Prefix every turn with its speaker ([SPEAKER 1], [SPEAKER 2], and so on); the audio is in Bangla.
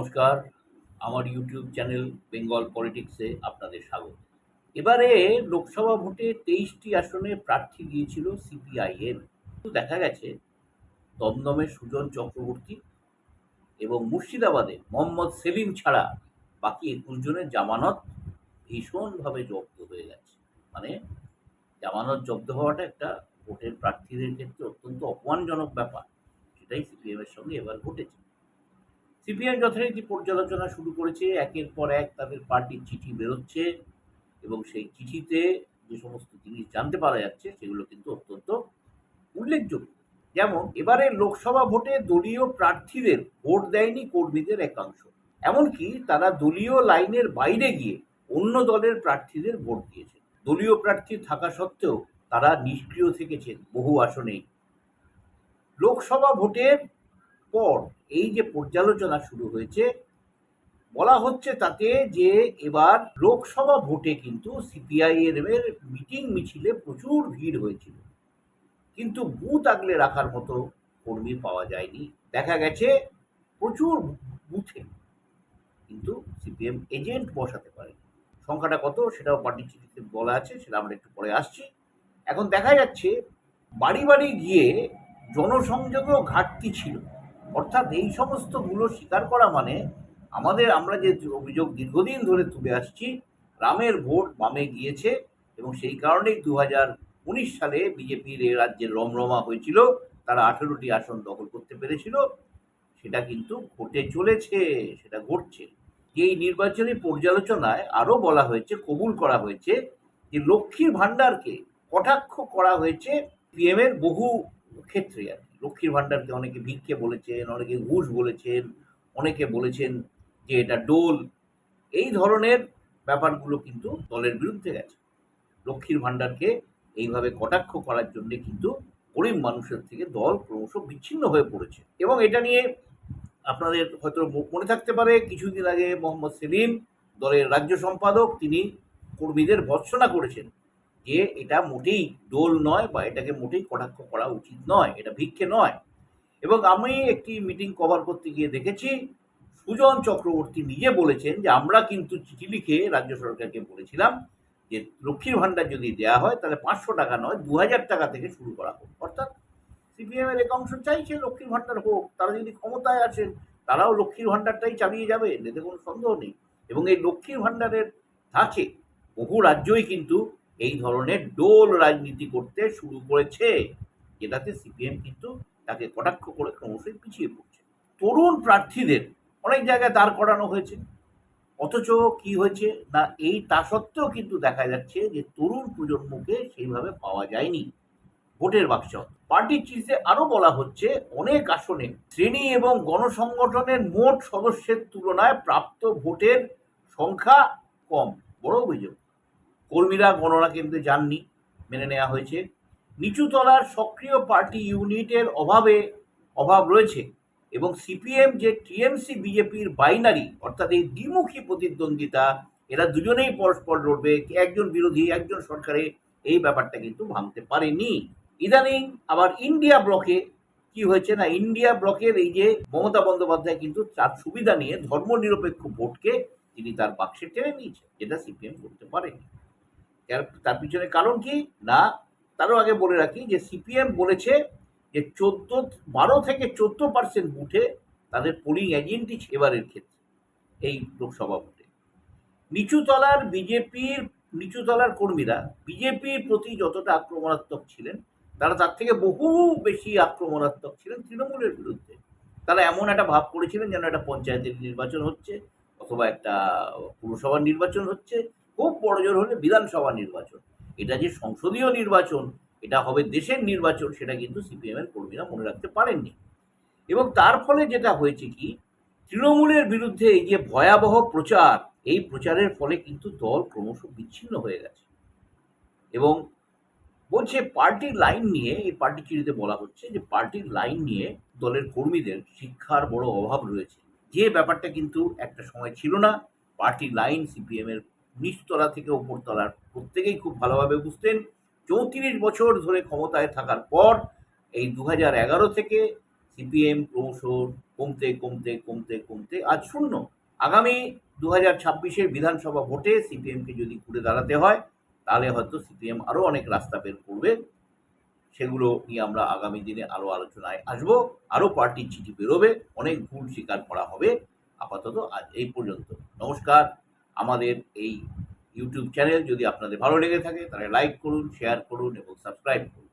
[SPEAKER 1] নমস্কার। আমার ইউটিউব চ্যানেল বেঙ্গল পলিটিক্সে আপনাদের স্বাগত। এবারে লোকসভা ভোটে তেইশটি আসনে প্রার্থী দিয়েছিল সিপিআইএম। দেখা গেছে দমদমে সুজন চক্রবর্তী এবং মুর্শিদাবাদে মোহাম্মদ সেলিম ছাড়া বাকি একুশ জনের জামানত ভীষণভাবে জব্দ হয়ে গেছে। মানে জামানত জব্দ হওয়াটা একটা ভোটের প্রার্থীদের ক্ষেত্রে অত্যন্ত অপমানজনক ব্যাপার। সেটাই সিপিএম এর সঙ্গে এবার ঘটেছে। সিপিএম যথারীতি পর্যালোচনা শুরু করেছে, একের পর এক তাদের পার্টির চিঠি বেরোচ্ছে এবং সেই চিঠিতে যে সমস্ত জিনিস জানতে পারা যাচ্ছে সেগুলো কিন্তু অত্যন্ত উল্লেখযোগ্য। যেমন, এবারে লোকসভা ভোটে দলীয় প্রার্থীদের ভোট দেয়নি কর্মীদের একাংশ। এমনকি তারা দলীয় লাইনের বাইরে গিয়ে অন্য দলের প্রার্থীদের ভোট দিয়েছে দলীয় প্রার্থী থাকা সত্ত্বেও তারা নিষ্ক্রিয় থেকেছেন বহু আসনেই। লোকসভা ভোটের পর এই যে পর্যালোচনা শুরু হয়েছে, বলা হচ্ছে তাতে যে এবার লোকসভা ভোটে কিন্তু সিপিআইএম এর মিটিং মিছিলে প্রচুর ভিড় হয়েছিল। কিন্তু বুথ আগলে রাখার মতো কর্মী পাওয়া যায়নি। দেখা গেছে প্রচুর বুথে কিন্তু সিপিএম এজেন্ট বসাতে পারে সংখ্যাটা কত সেটাও পার্টি চিঠিতে বলা আছে, সেটা আমরা একটু পরে আসছি। এখন দেখা যাচ্ছে বাড়ি বাড়ি গিয়ে জনসংযোগেও ঘাটতি ছিল। অর্থাৎ এই সমস্তগুলো স্বীকার করা মানে আমাদের আমরা যে অভিযোগ দীর্ঘদিন ধরে তুলে আসছি, রামের ভোট বামে গিয়েছে এবং সেই কারণেই দু উনিশ সালে বিজেপির এ রাজ্যের রমরমা হয়েছিল, তারা আঠেরোটি আসন দখল করতে পেরেছিল। সেটা কিন্তু ঘটে চলেছে, সেটা ঘটছে। এই নির্বাচনী পর্যালোচনায় আরও বলা হয়েছে, কবুল করা হয়েছে যে লক্ষ্মীর ভাণ্ডারকে কটাক্ষ করা হয়েছে পিএমের বহু ক্ষেত্রে আর লক্ষ্মীর ভাণ্ডারকে অনেকে ভিক্ষে বলেছেন, অনেকে ঘুষ বলেছেন, অনেকে বলেছেন যে এটা ডোল। এই ধরনের ব্যাপারগুলো কিন্তু দলের বিরুদ্ধে গেছে। লক্ষ্মীর ভাণ্ডারকে এইভাবে কটাক্ষ করার জন্যে কিন্তু গরিব মানুষের থেকে দল ক্রমশ বিচ্ছিন্ন হয়ে পড়েছে। এবং এটা নিয়ে আপনাদের হয়তো মনে থাকতে পারে, কিছুদিন আগে মোহাম্মদ সেলিম দলের রাজ্য সম্পাদক, তিনি কর্মীদের ভর্ৎসনা করেছেন। যে এটা মোটেই ডোল নয় বা এটাকে মোটেই কটাক্ষ করা উচিত নয়, এটা ভিক্ষে নয়। এবং আমি একটি মিটিং কভার করতে গিয়ে দেখেছি, সুজন চক্রবর্তী নিজে বলেছেন যে, আমরা কিন্তু চিঠি লিখে রাজ্য সরকারকে বলেছিলাম যে, লক্ষ্মীর ভাণ্ডার যদি দেওয়া হয়, তাহলে পাঁচশো টাকা নয়, দু হাজার টাকা থেকে শুরু করা হোক। অর্থাৎ সিপিএম এর এক অংশ চাইছে লক্ষ্মীর ভাণ্ডার হোক, তারা যদি ক্ষমতায় আসেন তারাও লক্ষ্মীর ভাণ্ডারটাই চালিয়ে যাবে, এতে কোনো সন্দেহ নেই। এবং এই লক্ষ্মীর ভাণ্ডারের ধাঁচে বহু রাজ্যই কিন্তু এই ধরনের ডোল রাজনীতি করতে শুরু করেছে, যেটাতে সিপিএম কিন্তু তাকে কটাক্ষ করে ক্রমশই পিছিয়ে পড়ছে। তরুণ প্রার্থীদের অনেক জায়গায় দাঁড় করানো হয়েছে, অথচ কি হয়েছে না এই তা সত্ত্বেও কিন্তু দেখা যাচ্ছে যে তরুণ প্রজন্মকে সেইভাবে পাওয়া যায়নি। ভোটের বাক্স পার্টির চিঠিতে আরও বলা হচ্ছে, অনেক আসনে শ্রেণি এবং গণসংগঠনের মোট সদস্যের তুলনায় প্রাপ্ত ভোটের সংখ্যা কম, বড় অভিযোগ। কর্মীরা, গণনা কেন্দ্রে যাননি, মেনে নেওয়া হয়েছে। নিচুতলার সক্রিয় পার্টি ইউনিটের অভাবে অভাব রয়েছে এবং সিপিএম যে টিএমসি, বিজেপির বাইনারি, অর্থাৎ এই দ্বিমুখী প্রতিদ্বন্দ্বিতা, এরা দুজনেই পরস্পর লড়বে। একজন বিরোধী, একজন সরকারে, এই ব্যাপারটা কিন্তু ভাঙতে পারেনি। ইদানিং আবার ইন্ডিয়া ব্লকে কি হয়েছে না, ইন্ডিয়া ব্লকের এই যে মমতা বন্দ্যোপাধ্যায় কিন্তু তার সুবিধা নিয়ে ধর্মনিরপেক্ষ ভোটকে তিনি তার বাক্সে টেনে নিয়েছেন, যেটা সিপিএম করতে পারেনি। তার- পিছনে কারণ কি? না, তারও আগে বলে রাখি যে সিপিএম বলেছে যে চোদ্দ, বারো থেকে চোদ্দ পার্সেন্ট বুথে তাদের পোলিং এজেন্টই এবারের ক্ষেত্রে, এই লোকসভা ভোটে। নিচুতলার বিজেপির, নিচুতলার কর্মীরা, বিজেপির প্রতি যতটা আক্রমণাত্মক ছিলেন, তারা তার থেকে বহু বেশি আক্রমণাত্মক ছিলেন তৃণমূলের বিরুদ্ধে। তারা এমন একটা ভাব করেছিলেন যেন একটা পঞ্চায়েতের নির্বাচন হচ্ছে, অথবা একটা পুরসভার নির্বাচন হচ্ছে খুব বড় জোর হলে বিধানসভা নির্বাচন। এটা যে সংসদীয় নির্বাচন, এটা হবে দেশের নির্বাচন, সেটা কিন্তু সিপিএম এর কর্মীরা মনে রাখতে পারেননি। এবং তার ফলে যেটা হয়েছে কি, তৃণমূলের বিরুদ্ধে এই যে ভয়াবহ প্রচার, এই প্রচারের ফলে কিন্তু দল ক্রমশ বিচ্ছিন্ন হয়ে গেছে। এবং বলছে পার্টির লাইন নিয়ে, এই পার্টি চিঠিতে বলা হচ্ছে যে পার্টির লাইন নিয়ে দলের কর্মীদের শিক্ষার বড় অভাব রয়েছে। যে ব্যাপারটা কিন্তু একটা সময় ছিল না পার্টির লাইন সিপিএম এর নিচতলা থেকে ওপরতলার প্রত্যেকেই খুব ভালোভাবে বুঝতেন। চৌত্রিশ বছর ধরে ক্ষমতায় থাকার পর এই দু থেকে সিপিএম ক্রমশ কমতে কমতে কমতে কমতে আজ শূন্য। আগামী দু হাজার ছাব্বিশের বিধানসভা ভোটে সিপিএমকে যদি ঘুরে দাঁড়াতে হয়, তাহলে হয়তো সিপিএম আরও অনেক রাস্তা বের করবে। সেগুলো নিয়ে আমরা আগামী দিনে আরও আলোচনায় আসব। আরও পার্টির চিঠি বেরোবে। অনেক ভুল স্বীকার করা হবে। আপাতত আজ এই পর্যন্ত। নমস্কার। আমাদের এই ইউটিউব চ্যানেল যদি আপনাদের ভালো লেগে থাকে, তাহলে লাইক করুন শেয়ার করুন এবং সাবস্ক্রাইব করুন।